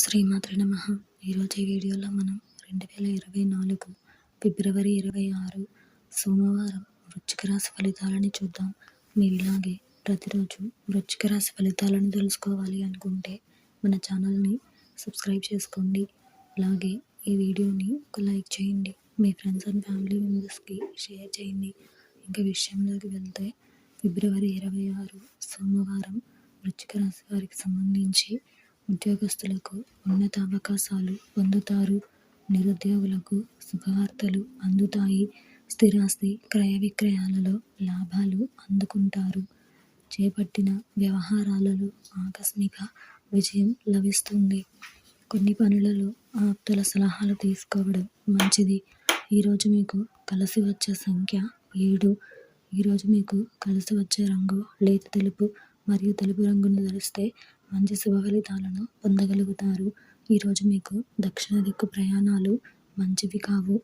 శ్రీమాతృ నమ. ఈరోజు ఈ వీడియోలో మనం రెండు వేల ఇరవై నాలుగు ఫిబ్రవరి ఇరవై ఆరు సోమవారం వృచ్చిక రాశి ఫలితాలని చూద్దాం. మీరు ఇలాగే ప్రతిరోజు వృచ్చిక రాశి ఫలితాలను తెలుసుకోవాలి అనుకుంటే మన ఛానల్ని సబ్స్క్రైబ్ చేసుకోండి. అలాగే ఈ వీడియోని ఒక లైక్ చేయండి. మీ ఫ్రెండ్స్ అండ్ ఫ్యామిలీ మెంబర్స్కి షేర్ చేయండి. ఇంకా విషయంలోకి వెళ్తే ఫిబ్రవరి ఇరవై ఆరు సోమవారం వృచ్చిక రాశి వారికి సంబంధించి ఉద్యోగస్తులకు ఉన్నత అవకాశాలు పొందుతారు. నిరుద్యోగులకు శుభవార్తలు అందుతాయి. స్థిరాస్తి క్రయ విక్రయాలలో లాభాలు అందుకుంటారు. చేపట్టిన వ్యవహారాలలో ఆకస్మిక విజయం లభిస్తుంది. కొన్ని పనులలో ఆప్తుల సలహాలు తీసుకోవడం మంచిది. ఈరోజు మీకు కలిసి వచ్చే సంఖ్య ఏడు. ఈరోజు మీకు కలిసి వచ్చే రంగు లేత తెలుపు. మరియు తెలుపు రంగును ధరిస్తే మంచి శుభ ఫలితాలను పొందగలుగుతారు. ఈరోజు మీకు దక్షిణ దిక్కు ప్రయాణాలు మంచివి కావు.